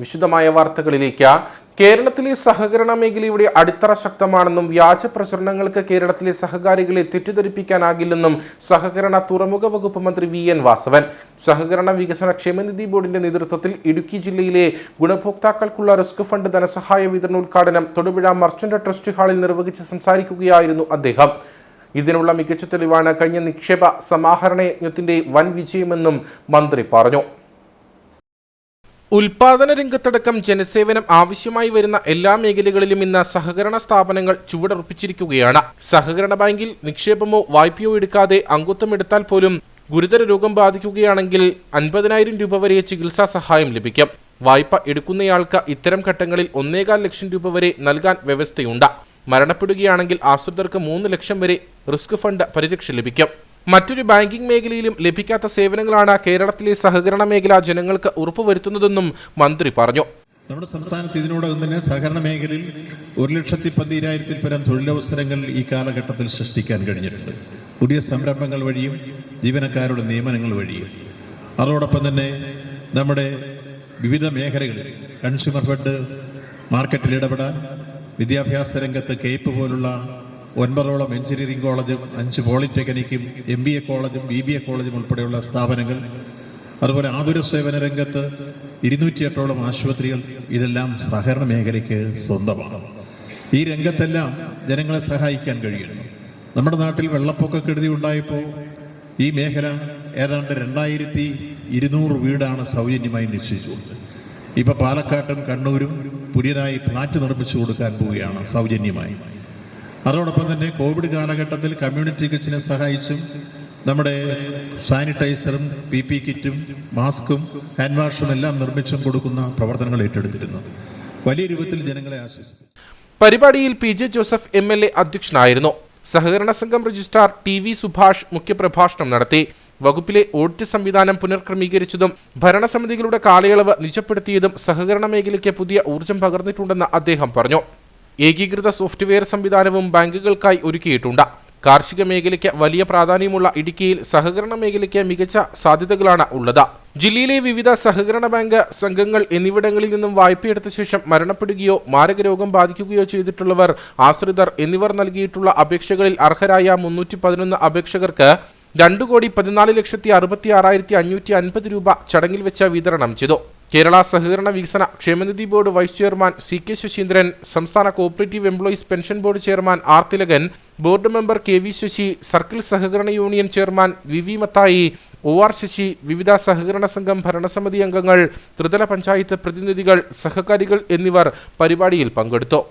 വിശദമായ വാർത്തകളിലേക്ക്. കേരളത്തിലെ സഹകരണ മേഖലയുടെ അടിത്തറ ശക്തമാണെന്നും വ്യാജ പ്രചരണങ്ങൾക്ക് കേരളത്തിലെ സഹകാരികളെ തെറ്റിദ്ധരിപ്പിക്കാനാകില്ലെന്നും സഹകരണ തുറമുഖ വകുപ്പ് മന്ത്രി വി എൻ വാസവൻ. സഹകരണ വികസന ക്ഷേമനിധി ബോർഡിന്റെ നേതൃത്വത്തിൽ ഇടുക്കി ജില്ലയിലെ ഗുണഭോക്താക്കൾക്കുള്ള റിസ്ക് ഫണ്ട് ധനസഹായ വിതരണ ഉദ്ഘാടനം തൊടുപുഴ മർച്ചന്റ് ട്രസ്റ്റ് ഹാളിൽ നിർവഹിച്ച് സംസാരിക്കുകയായിരുന്നു അദ്ദേഹം. ഇതിനുള്ള മികച്ച തെളിവാണ് കഴിഞ്ഞ നിക്ഷേപ സമാഹരണ യജ്ഞത്തിന്റെ വൻ വിജയമെന്നും മന്ത്രി പറഞ്ഞു. ഉൽപാദന രംഗത്തടക്കം ജനസേവനം ആവശ്യമായി വരുന്ന എല്ലാ മേഖലകളിലും ഇന്ന് സഹകരണ സ്ഥാപനങ്ങൾ ചുവടുറപ്പിച്ചിരിക്കുകയാണ്. സഹകരണ ബാങ്കിൽ നിക്ഷേപമോ വായ്പയോ എടുക്കാതെ അംഗത്വം എടുത്താൽ പോലും ഗുരുതര രോഗം ബാധിക്കുകയാണെങ്കിൽ അൻപതിനായിരം രൂപ വരെ ചികിത്സാ സഹായം ലഭിക്കും. വായ്പ എടുക്കുന്നയാൾക്ക് ഇത്തരം ഘട്ടങ്ങളിൽ ഒന്നേകാൽ ലക്ഷം രൂപ വരെ നൽകാൻ വ്യവസ്ഥയുണ്ട്. മരണപ്പെടുകയാണെങ്കിൽ ആശ്രിതർക്ക് മൂന്ന് ലക്ഷം വരെ റിസ്ക് ഫണ്ട് പരിരക്ഷ ലഭിക്കും. മറ്റൊരു ബാങ്കിംഗ് മേഖലയിലും ലഭിക്കാത്ത സേവനങ്ങളാണ് കേരളത്തിലെ സഹകരണ മേഖല ജനങ്ങൾക്ക് ഉറപ്പുവരുത്തുന്നതെന്നും മന്ത്രി പറഞ്ഞു. നമ്മുടെ സംസ്ഥാനത്ത് ഇതിനോടകം തന്നെ സഹകരണ മേഖലയിൽ ഒരു ലക്ഷത്തി പന്തിരായിരത്തിൽ പരം തൊഴിലവസരങ്ങൾ ഈ കാലഘട്ടത്തിൽ സൃഷ്ടിക്കാൻ കഴിഞ്ഞിട്ടുണ്ട്. പുതിയ സംരംഭങ്ങൾ വഴിയും ജീവനക്കാരുടെ നിയമനങ്ങൾ വഴിയും. അതോടൊപ്പം തന്നെ നമ്മുടെ വിവിധ മേഖലകളിൽ കൺസ്യൂമർ ഫെഡ് മാർക്കറ്റിൽ ഇടപെടാൻ വിദ്യാഭ്യാസ രംഗത്ത് കേപ്പ് പോലുള്ള ഒൻപതോളം എഞ്ചിനീയറിംഗ് കോളേജും അഞ്ച് പോളിടെക്നിക്കും എം ബി എ കോളേജും ബി ബി എ കോളേജും ഉൾപ്പെടെയുള്ള സ്ഥാപനങ്ങൾ. അതുപോലെ ആതുര സേവന രംഗത്ത് ഇരുന്നൂറ്റിയെട്ടോളം ആശുപത്രികൾ ഇതെല്ലാം സഹകരണ മേഖലയ്ക്ക് സ്വന്തമാണ്. ഈ രംഗത്തെല്ലാം ജനങ്ങളെ സഹായിക്കാൻ കഴിയുന്നു. നമ്മുടെ നാട്ടിൽ വെള്ളപ്പൊക്ക കെടുതി ഉണ്ടായപ്പോൾ ഈ മേഖല ഏതാണ്ട് രണ്ടായിരത്തി ഇരുന്നൂറ് വീടാണ് സൗജന്യമായി നിശ്ചയിച്ചുകൊണ്ട് ഇപ്പോൾ പാലക്കാട്ടും കണ്ണൂരും പുതിയതായി ഫ്ലാറ്റ് നിർമ്മിച്ചു കൊടുക്കാൻ പോവുകയാണ് സൗജന്യമായി. അതോടൊപ്പം തന്നെ കോവിഡ് കാലഘട്ടത്തിൽ കമ്മ്യൂണിറ്റി കിച്ചനെ സഹായിച്ചും നമ്മുടെ സാനിറ്റൈസറും പി പി കിറ്റും മാസ്കും ഹാൻഡ് വാഷും എല്ലാം നിർമ്മിച്ചും കൊടുക്കുന്ന പ്രവർത്തനങ്ങൾ ഏറ്റെടുത്തിരുന്നു. വലിയ രൂപത്തിൽ ജനങ്ങളെ ആശ്വസിപ്പിച്ചു. പരിപാടിയിൽ P J Joseph M L A അധ്യക്ഷനായിരുന്നു. സഹകരണ സംഘം രജിസ്ട്രാർ ടി വി സുഭാഷ് മുഖ്യപ്രഭാഷണം നടത്തി. വകുപ്പിലെ ഓഡിറ്റ് സംവിധാനം പുനർക്രമീകരിച്ചതും ഭരണസമിതികളുടെ കാലയളവ് നിജപ്പെടുത്തിയതും സഹകരണ മേഖലയ്ക്ക് പുതിയ ഊർജം പകർന്നിട്ടുണ്ടെന്ന് അദ്ദേഹം പറഞ്ഞു. ഏകീകൃത സോഫ്റ്റ്വെയർ സംവിധാനവും ബാങ്കുകൾക്കായി ഒരുക്കിയിട്ടുണ്ട്. കാർഷിക മേഖലയ്ക്ക് വലിയ പ്രാധാന്യമുള്ള ഇടുക്കിയിൽ സഹകരണ മേഖലയ്ക്ക് മികച്ച സാധ്യതകളാണ് ഉള്ളത്. ജില്ലയിലെ വിവിധ സഹകരണ ബാങ്ക് സംഘങ്ങൾ എന്നിവിടങ്ങളിൽ നിന്നും വായ്പയെടുത്ത ശേഷം മരണപ്പെടുകയോ മാരകരോഗം ബാധിക്കുകയോ ചെയ്തിട്ടുള്ളവർ ആശ്രിതർ എന്നിവർ നൽകിയിട്ടുള്ള അപേക്ഷകളിൽ അർഹരായ മുന്നൂറ്റി പതിനൊന്ന് അപേക്ഷകർക്ക് രണ്ടു കോടി പതിനാല് ലക്ഷത്തി അറുപത്തി ആറായിരത്തി അഞ്ഞൂറ്റി അൻപത് രൂപ ചടങ്ങിൽ വെച്ച് വിതരണം ചെയ്തു. കേരള സഹകരണ വികസന ക്ഷേമനിധി board vice chairman C K Sasheendran സംസ്ഥാന cooperative employees pension board chairman R Thilakan board member K V Sasi circle സഹകരണ union chairman V V Mathai O R Sasi വിവിധ സഹകരണ സംഘം ഭരണസമിതി അംഗങ്ങൾ ത്രിതല പഞ്ചായത്ത് പ്രതിനിധികൾ സഹകാരികൾ എന്നിവർ പരിപാടിയിൽ പങ്കെടുത്തു.